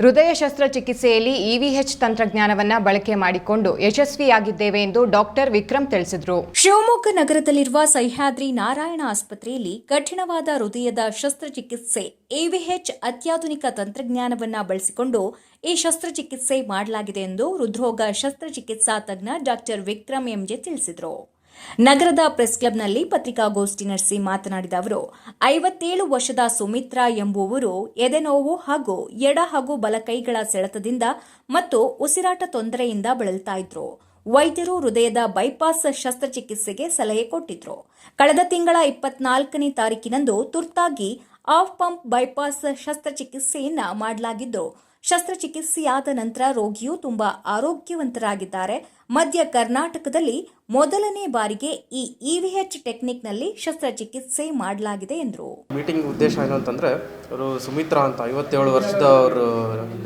ಹೃದಯ ಶಸ್ತ್ರಚಿಕಿತ್ಸೆಯಲ್ಲಿ ಇವಿಎಚ್ ತಂತ್ರಜ್ಞಾನವನ್ನ ಬಳಕೆ ಮಾಡಿಕೊಂಡು ಯಶಸ್ವಿಯಾಗಿದ್ದೇವೆ ಎಂದು ಡಾಕ್ಟರ್ ವಿಕ್ರಮ್ ತಿಳಿಸಿದರು. ಶಿವಮೊಗ್ಗ ನಗರದಲ್ಲಿರುವ ಸಹ್ಯಾದ್ರಿ ನಾರಾಯಣ ಆಸ್ಪತ್ರೆಯಲ್ಲಿ ಕಠಿಣವಾದ ಹೃದಯದ ಶಸ್ತ್ರಚಿಕಿತ್ಸೆ ಎವಿಎಚ್ ಅತ್ಯಾಧುನಿಕ ತಂತ್ರಜ್ಞಾನವನ್ನ ಬಳಸಿಕೊಂಡು ಈ ಶಸ್ತ್ರಚಿಕಿತ್ಸೆ ಮಾಡಲಾಗಿದೆ ಎಂದು ಹೃದ್ರೋಗ ಶಸ್ತ್ರಚಿಕಿತ್ಸಾ ತಜ್ಞ ಡಾಕ್ಟರ್ ವಿಕ್ರಮ್ ಎಂಜೆ ತಿಳಿಸಿದರು. ನಗರದ ಪ್ರೆಸ್ ಕ್ಲಬ್ನಲ್ಲಿ ಪತ್ರಿಕಾಗೋಷ್ಠಿ ನಡೆಸಿ ಮಾತನಾಡಿದ ಅವರು, ಐವತ್ತೇಳು ವರ್ಷದ ಸುಮಿತ್ರಾ ಎಂಬುವರು ಎದೆನೋವು ಹಾಗೂ ಎಡ ಹಾಗೂ ಬಲಕೈಗಳ ಸೆಳೆತದಿಂದ ಮತ್ತು ಉಸಿರಾಟ ತೊಂದರೆಯಿಂದ ಬಳಲ್ತಾ ಇದ್ರು. ವೈದ್ಯರು ಹೃದಯದ ಬೈಪಾಸ್ ಶಸ್ತ್ರಚಿಕಿತ್ಸೆಗೆ ಸಲಹೆ ಕೊಟ್ಟಿದ್ರು. ಕಳೆದ ತಿಂಗಳ ಇಪ್ಪತ್ನಾಲ್ಕನೇ ತಾರೀಕಿನಂದು ತುರ್ತಾಗಿ ಆಫ್ ಪಂಪ್ ಬೈಪಾಸ್ ಶಸ್ತ್ರಚಿಕಿತ್ಸೆಯನ್ನ ಮಾಡಲಾಗಿದ್ದು, ಶಸ್ತ್ರಚಿಕಿತ್ಸೆಯಾದ ನಂತರ ರೋಗಿಯು ತುಂಬಾ ಆರೋಗ್ಯವಂತರಾಗಿದ್ದಾರೆ. ಮಧ್ಯ ಕರ್ನಾಟಕದಲ್ಲಿ ಮೊದಲನೇ ಬಾರಿಗೆ ಈ ಇವಿಎಚ್ ಟೆಕ್ನಿಕ್ನಲ್ಲಿ ಶಸ್ತ್ರಚಿಕಿತ್ಸೆ ಮಾಡಲಾಗಿದೆ ಎಂದರು. ಮೀಟಿಂಗ್ ಉದ್ದೇಶ ಏನು ಅಂತಂದರೆ, ಅವರು ಸುಮಿತ್ರಾ ಅಂತ ಐವತ್ತೇಳು ವರ್ಷದ ಅವರು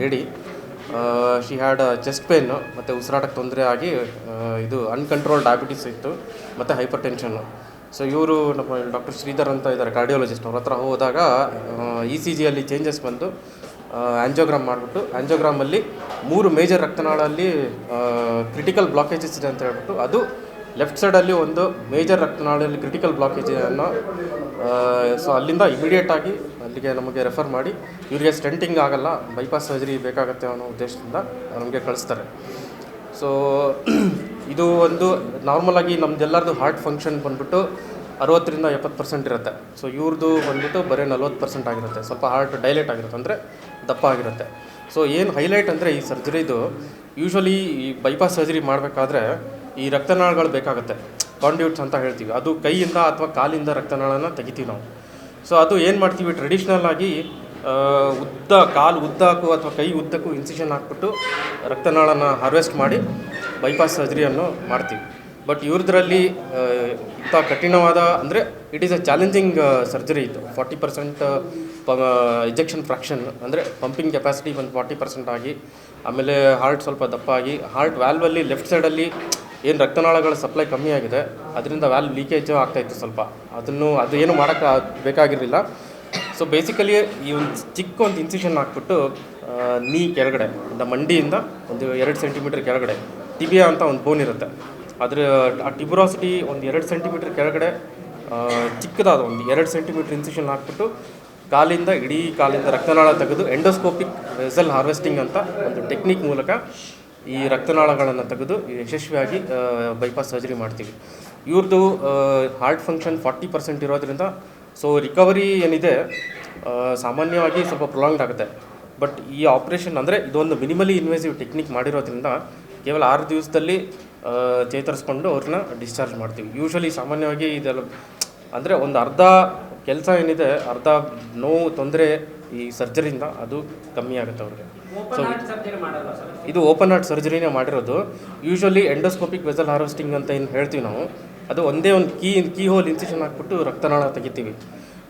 lady she had chest pain ಮತ್ತು ಉಸಿರಾಟಕ್ಕೆ ತೊಂದರೆ ಆಗಿ ಇದು ಅನ್ಕಂಟ್ರೋಲ್ ಡಯಾಬಿಟಿಸ್ ಇತ್ತು, ಮತ್ತು ಹೈಪರ್ ಟೆನ್ಷನ್ನು ಸೊ ಇವರು ನಮ್ಮ ಡಾಕ್ಟರ್ ಶ್ರೀಧರ್ ಅಂತ ಇದ್ದಾರೆ ಕಾರ್ಡಿಯಾಲಜಿಸ್ಟ್ ಅವ್ರ ಹತ್ರ ಹೋದಾಗ ಇ ಸಿ ಜಿಯಲ್ಲಿ ಚೇಂಜಸ್ ಬಂದು ಆ್ಯಂಜೋಗ್ರಾಮ್ ಮಾಡಿಬಿಟ್ಟು ಆ್ಯಂಜೋಗ್ರಾಮಲ್ಲಿ ಮೂರು ಮೇಜರ್ ರಕ್ತನಾಳಲ್ಲಿ ಕ್ರಿಟಿಕಲ್ ಬ್ಲಾಕೇಜಸ್ ಇದೆ ಅಂತ ಹೇಳ್ಬಿಟ್ಟು, ಅದು ಲೆಫ್ಟ್ ಸೈಡಲ್ಲಿ ಒಂದು ಮೇಜರ್ ರಕ್ತನಾಳಲ್ಲಿ ಕ್ರಿಟಿಕಲ್ ಬ್ಲಾಕೇಜ್ ಅನ್ನೋ ಸೊ ಅಲ್ಲಿಂದ ಇಮಿಡಿಯೇಟಾಗಿ ಅಲ್ಲಿಗೆ ನಮಗೆ ರೆಫರ್ ಮಾಡಿ, ಇವರಿಗೆ ಸ್ಟೆಂಟಿಂಗ್ ಆಗಲ್ಲ ಬೈಪಾಸ್ ಸರ್ಜರಿ ಬೇಕಾಗತ್ತೆ ಅನ್ನೋ ಉದ್ದೇಶದಿಂದ ನಮಗೆ ಕಳಿಸ್ತಾರೆ. ಸೊ ಇದು ಒಂದು ನಾರ್ಮಲಾಗಿ ನಮ್ದೆಲ್ಲರದು ಹಾರ್ಟ್ ಫಂಕ್ಷನ್ ಬಂದ್ಬಿಟ್ಟು ಅರವತ್ತರಿಂದ ಎಪ್ಪತ್ತು ಪರ್ಸೆಂಟ್ ಇರುತ್ತೆ. ಸೊ ಇವ್ರದ್ದು ಬಂದ್ಬಿಟ್ಟು ಬರೀ ನಲ್ವತ್ತು ಪರ್ಸೆಂಟ್ ಆಗಿರುತ್ತೆ. ಸ್ವಲ್ಪ ಹಾರ್ಟ್ ಡೈಲೇಟ್ ಆಗಿರುತ್ತೆ ಅಂದರೆ ದಪ್ಪ ಆಗಿರುತ್ತೆ. ಸೊ ಏನು ಹೈಲೈಟ್ ಅಂದರೆ ಈ ಸರ್ಜರಿದು ಯೂಶ್ವಲಿ ಈ ಬೈಪಾಸ್ ಸರ್ಜರಿ ಮಾಡಬೇಕಾದ್ರೆ ಈ ರಕ್ತನಾಳಗಳು ಬೇಕಾಗುತ್ತೆ. ಕಾಂಡ್ಯೂಟ್ಸ್ ಅಂತ ಹೇಳ್ತೀವಿ. ಅದು ಕೈಯಿಂದ ಅಥವಾ ಕಾಲಿಂದ ರಕ್ತನಾಳನ ತೆಗಿತೀವಿ ನಾವು. ಸೊ ಅದು ಏನು ಮಾಡ್ತೀವಿ? ಟ್ರೆಡಿಷ್ನಲ್ ಆಗಿ ಉದ್ದ, ಕಾಲು ಉದ್ದಕ್ಕೂ ಅಥವಾ ಕೈ ಉದ್ದಕ್ಕೂ ಇನ್ಸಿಷನ್ ಹಾಕ್ಬಿಟ್ಟು ರಕ್ತನಾಳನ ಹಾರ್ವೆಸ್ಟ್ ಮಾಡಿ ಬೈಪಾಸ್ ಸರ್ಜರಿಯನ್ನು ಮಾಡ್ತೀವಿ. ಬಟ್ ಇವ್ರದ್ರಲ್ಲಿ ಇಂಥ ಕಠಿಣವಾದ ಅಂದರೆ it is a challenging surgery ಇತ್ತು ಫಾರ್ಟಿ ಪರ್ಸೆಂಟ್ ಪ ಇಜೆಕ್ಷನ್ ಫ್ರಾಕ್ಷನ್ ಅಂದರೆ ಪಂಪಿಂಗ್ ಕೆಪಾಸಿಟಿ ಒಂದು ಫಾರ್ಟಿ ಪರ್ಸೆಂಟ್ ಆಗಿ, ಆಮೇಲೆ ಹಾರ್ಟ್ ಸ್ವಲ್ಪ ದಪ್ಪ ಆಗಿ ಹಾರ್ಟ್ ವ್ಯಾಲ್ವಲ್ಲಿ ಲೆಫ್ಟ್ ಸೈಡಲ್ಲಿ ಏನು ರಕ್ತನಾಳಗಳ ಸಪ್ಲೈ ಕಮ್ಮಿ ಆಗಿದೆ, ಅದರಿಂದ ವ್ಯಾಲ್ವ್ ಲೀಕೇಜು ಆಗ್ತಾಯಿತ್ತು ಸ್ವಲ್ಪ. ಅದನ್ನು, ಅದು ಏನು ಮಾಡೋಕ್ಕೆ ಬೇಕಾಗಿರಲಿಲ್ಲ. ಸೊ ಬೇಸಿಕಲಿ ಈ ಒಂದು ಚಿಕ್ಕ ಒಂದು ಇನ್ಸಿಷನ್ ಹಾಕ್ಬಿಟ್ಟು ನೀ ಕೆಳಗಡೆ ಒಂದು ಮಂಡಿಯಿಂದ ಒಂದು ಎರಡು ಸೆಂಟಿಮೀಟರ್ ಕೆಳಗಡೆ ಟಿಬಿಯಾ ಅಂತ ಒಂದು ಬೋನ್ ಇರುತ್ತೆ. ಅದರ ಆ ಟಿಬ್ರಾಸಿಟಿ ಒಂದು ಎರಡು ಸೆಂಟಿಮೀಟರ್ ಕೆಳಗಡೆ ಚಿಕ್ಕದಾದ ಒಂದು ಎರಡು ಸೆಂಟಿಮೀಟರ್ ಇನ್ಸಿಷನ್ ಹಾಕ್ಬಿಟ್ಟು, ಕಾಲಿಂದ, ಇಡೀ ಕಾಲಿಂದ ರಕ್ತನಾಳ ತೆಗೆದು ಎಂಡೋಸ್ಕೋಪಿಕ್ ವೆಸಲ್ ಹಾರ್ವೆಸ್ಟಿಂಗ್ ಅಂತ ಒಂದು ಟೆಕ್ನಿಕ್ ಮೂಲಕ ಈ ರಕ್ತನಾಳಗಳನ್ನು ತೆಗೆದು ಯಶಸ್ವಿಯಾಗಿ ಬೈಪಾಸ್ ಸರ್ಜರಿ ಮಾಡ್ತೀವಿ. ಇವ್ರದ್ದು ಹಾರ್ಟ್ ಫಂಕ್ಷನ್ ಫಾರ್ಟಿ ಪರ್ಸೆಂಟ್ ಇರೋದ್ರಿಂದ ಸೊ ರಿಕವರಿ ಏನಿದೆ ಸಾಮಾನ್ಯವಾಗಿ ಸ್ವಲ್ಪ ಪ್ರೊಲಾಂಗ್ಡ್ ಆಗುತ್ತೆ. ಬಟ್ ಈ ಆಪ್ರೇಷನ್ ಅಂದರೆ ಇದೊಂದು ಮಿನಿಮಲಿ ಇನ್ವೆಸಿವ್ ಟೆಕ್ನಿಕ್ ಮಾಡಿರೋದ್ರಿಂದ ಕೇವಲ ಆರು ದಿವಸದಲ್ಲಿ ಚೇತರಿಸ್ಕೊಂಡು ಅವ್ರನ್ನ ಡಿಸ್ಚಾರ್ಜ್ ಮಾಡ್ತೀವಿ. ಯೂಶ್ವಲಿ ಸಾಮಾನ್ಯವಾಗಿ ಇದೆಲ್ಲ ಅಂದರೆ ಒಂದು ಅರ್ಧ ಕೆಲಸ ಏನಿದೆ ಅರ್ಧ ನೋವು ತೊಂದರೆ ಈ ಸರ್ಜರಿಯಿಂದ ಅದು ಕಮ್ಮಿ ಆಗುತ್ತೆ ಅವ್ರಿಗೆ. ಸೊ ಇದು ಓಪನ್ ಹಾರ್ಟ್ ಸರ್ಜರಿನೇ ಮಾಡಿರೋದು. ಯೂಶ್ವಲಿ ಎಂಡೋಸ್ಕೋಪಿಕ್ ವೆಸಲ್ ಹಾರ್ವೆಸ್ಟಿಂಗ್ ಅಂತ ಏನು ಹೇಳ್ತೀವಿ ನಾವು ಅದು ಒಂದೇ ಒಂದು ಕೀ ಕೀ ಹೋಲ್ ಇನ್ಸಿಷನ್ ಹಾಕ್ಬಿಟ್ಟು ರಕ್ತನಾಳ ತೆಗಿತೀವಿ.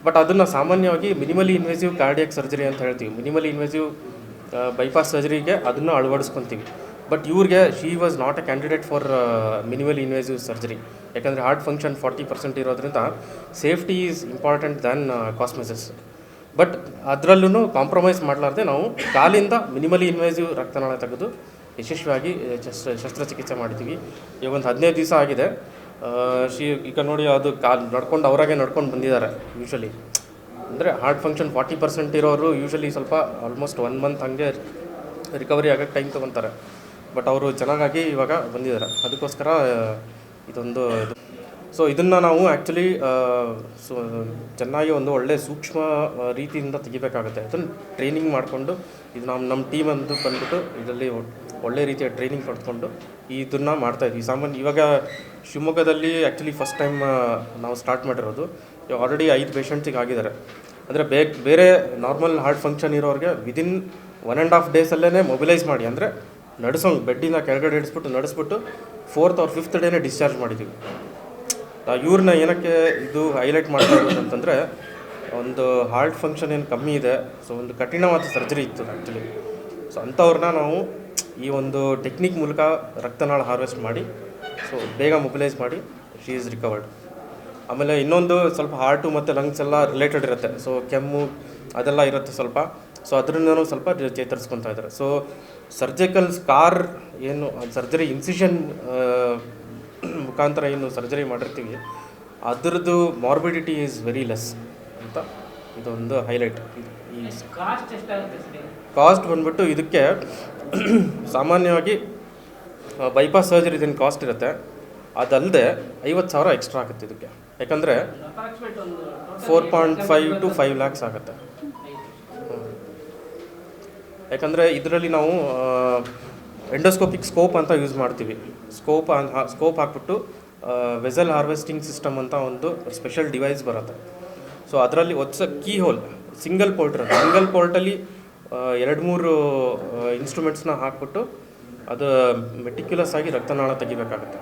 ಬಟ್ ಅದನ್ನು ಸಾಮಾನ್ಯವಾಗಿ ಮಿನಿಮಲಿ ಇನ್ವೆಸಿವ್ ಕಾರ್ಡಿಯಾಕ್ ಸರ್ಜರಿ ಅಂತ ಹೇಳ್ತೀವಿ. ಮಿನಿಮಲಿ ಇನ್ವೆಸಿವ್ ಬೈಪಾಸ್ ಸರ್ಜರಿಗೆ ಅದನ್ನು ಅಳವಡಿಸ್ಕೊತೀವಿ. ಬಟ್ ಇವ್ರಿಗೆ, she was not a candidate for minimally invasive surgery. ಯಾಕಂದರೆ ಹಾರ್ಟ್ ಫಂಕ್ಷನ್ ಫಾರ್ಟಿ ಪರ್ಸೆಂಟ್ ಇರೋದ್ರಿಂದ safety is important than cosmesis. But ಅದರಲ್ಲೂ ಕಾಂಪ್ರಮೈಸ್ ಮಾಡಲಾರ್ದೆ ನಾವು ಕಾಲಿಂದ ಮಿನಿಮಲಿ ಇನ್ವೆಸಿವ್ ರಕ್ತನಾಳ ತೆಗೆದು ಯಶಸ್ವಿಯಾಗಿ ಶಸ್ತ್ರ, ಶಸ್ತ್ರಚಿಕಿತ್ಸೆ ಮಾಡ್ತೀವಿ ಈಗ ಒಂದು ಹದಿನೈದು ದಿವಸ ಆಗಿದೆ. ಶಿ ಈಗ ನೋಡಿ ಅದು ಕಾಲ್ ನಡ್ಕೊಂಡು ಅವರಾಗೆ ನಡ್ಕೊಂಡು ಬಂದಿದ್ದಾರೆ ಯೂಶ್ವಲಿ ಅಂದರೆ ಹಾರ್ಟ್ ಫಂಕ್ಷನ್ ಫಾರ್ಟಿ ಪರ್ಸೆಂಟ್ ಇರೋರು ಯೂಶ್ವಲಿ ಸ್ವಲ್ಪ ಆಲ್ಮೋಸ್ಟ್ ಒನ್ ಮಂತ್ ಹಂಗೆ ರಿಕವರಿ ಆಗೋಕ್ಕೆ ಟೈಮ್ ತೊಗೊತಾರೆ ಬಟ್ ಅವರು ಚೆನ್ನಾಗಾಗಿ ಇವಾಗ ಬಂದಿದ್ದಾರೆ. ಅದಕ್ಕೋಸ್ಕರ ಇದೊಂದು ಇದು ಸೊ ಇದನ್ನು ನಾವು ಆ್ಯಕ್ಚುಲಿ ಸೊ, ಚೆನ್ನಾಗಿ ಒಂದು ಒಳ್ಳೆ ಸೂಕ್ಷ್ಮ ರೀತಿಯಿಂದ ತೆಗಿಬೇಕಾಗುತ್ತೆ. ಅದನ್ನು ಟ್ರೈನಿಂಗ್ ಮಾಡಿಕೊಂಡು, ಇದು ನಮ್ಮ ನಮ್ಮ ಟೀಮ್ ಅಂತ ಬಂದ್ಬಿಟ್ಟು ಇದರಲ್ಲಿ ಒಳ್ಳೆ ರೀತಿಯ ಟ್ರೈನಿಂಗ್ ಪಡ್ಕೊಂಡು ಇದನ್ನು ಮಾಡ್ತಾಯಿದ್ವಿ ಸಾಮಾನ್ಯ, ಇವಾಗ ಶಿವಮೊಗ್ಗದಲ್ಲಿ ಆ್ಯಕ್ಚುಲಿ ಫಸ್ಟ್ ಟೈಮ್ ನಾವು ಸ್ಟಾರ್ಟ್ ಮಾಡಿರೋದು ಆಲ್ರೆಡಿ ಐದು ಪೇಷಂಟ್ಸಿಗೆ ಆಗಿದ್ದಾರೆ. ಅಂದರೆ ಬೇಗ ಬೇರೆ ನಾರ್ಮಲ್ ಹಾರ್ಟ್ ಫಂಕ್ಷನ್ ಇರೋರಿಗೆ ವಿದಿನ್ ಒನ್ ಆ್ಯಂಡ್ ಹಾಫ್ ಡೇಸಲ್ಲೇ ಮೊಬಿಲೈಸ್ ಮಾಡಿ. ಅಂದರೆ ನಡೆಸೋಂಗೆ, ಬೆಡ್ಡಿಂದ ಕೆಳಗಡೆ ಇಡಿಸ್ಬಿಟ್ಟು, ನಡೆಸ್ಬಿಟ್ಟು ಫೋರ್ತ್ ಅವ್ರ ಫಿಫ್ತ್ ಡೇನೇ ಡಿಸ್ಚಾರ್ಜ್ ಮಾಡಿದ್ದೀವಿ ಇವ್ರನ್ನ ಏನಕ್ಕೆ ಇದು ಹೈಲೈಟ್ ಮಾಡ್ತಾ ಅಂತಂದರೆ, ಒಂದು ಹಾರ್ಟ್ ಫಂಕ್ಷನ್ ಏನು ಕಮ್ಮಿ ಇದೆ ಸೊ ಒಂದು ಕಠಿಣವಾದ ಸರ್ಜರಿ ಇತ್ತು ಆ್ಯಕ್ಚುಲಿ ಸೊ ಅಂಥವ್ರನ್ನ ನಾವು ಈ ಒಂದು ಟೆಕ್ನಿಕ್ ಮೂಲಕ ರಕ್ತನಾಳ ಹಾರ್ವೆಸ್ಟ್ ಮಾಡಿ ಸೊ ಬೇಗ ಮೊಬಿಲೈಸ್ ಮಾಡಿ ಶಿ ಈಸ್ ರಿಕವರ್ಡ್ ಆಮೇಲೆ ಇನ್ನೊಂದು ಸ್ವಲ್ಪ ಹಾರ್ಟು ಮತ್ತು ಲಂಗ್ಸ್ ಎಲ್ಲ ರಿಲೇಟೆಡ್ ಇರುತ್ತೆ ಸೊ ಕೆಮ್ಮು ಅದೆಲ್ಲ ಇರುತ್ತೆ ಸ್ವಲ್ಪ. ಸೊ ಅದರಿಂದನೂ ಸ್ವಲ್ಪ ಚೇತರಿಸ್ಕೊತಾ ಇದ್ದಾರೆ. ಸೊ ಸರ್ಜಿಕಲ್ ಸ್ಕಾರ್ ಏನು ಸರ್ಜರಿ ಇನ್ಸಿಷನ್ ಮುಖಾಂತರ ಏನು ಸರ್ಜರಿ ಮಾಡಿರ್ತೀವಿ. ಅದರದ್ದು ಮಾರ್ಬಿಡಿಟಿ ಈಸ್ ವೆರಿ ಲೆಸ್ ಅಂತ ಇದೊಂದು ಹೈಲೈಟ್ ಈ ಕಾಸ್ಟ್ ಬಂದ್ಬಿಟ್ಟು ಇದಕ್ಕೆ ಸಾಮಾನ್ಯವಾಗಿ ಬೈಪಾಸ್ ಸರ್ಜರಿ ಇದನ್ನು ಕಾಸ್ಟ್ ಇರುತ್ತೆ. ಅದಲ್ಲದೆ ಐವತ್ತು ಸಾವಿರ ಎಕ್ಸ್ಟ್ರಾ ಆಗುತ್ತೆ ಇದಕ್ಕೆ. ಯಾಕಂದರೆ four point five to five lakhs ಆಗುತ್ತೆ. ಯಾಕಂದರೆ ಇದರಲ್ಲಿ ನಾವು ಎಂಡೋಸ್ಕೋಪಿಕ್ ಸ್ಕೋಪ್ ಅಂತ ಯೂಸ್ ಮಾಡ್ತೀವಿ. ಸ್ಕೋಪ್ ಸ್ಕೋಪ್ ಹಾಕ್ಬಿಟ್ಟು ವೆಸಲ್ ಹಾರ್ವೆಸ್ಟಿಂಗ್ ಸಿಸ್ಟಮ್ ಅಂತ ಒಂದು ಸ್ಪೆಷಲ್ ಡಿವೈಸ್ ಬರುತ್ತೆ. ಸೊ ಅದರಲ್ಲಿ ಒತ್ಸ key hole single port single ಪೋರ್ಟಲ್ಲಿ ಎರಡು ಮೂರು ಇನ್ಸ್ಟ್ರೂಮೆಂಟ್ಸ್ನ ಹಾಕ್ಬಿಟ್ಟು, ಅದು ಮೆಟಿಕ್ಯುಲಸ್ ಆಗಿ ರಕ್ತನಾಳ ತೆಗಿಬೇಕಾಗುತ್ತೆ.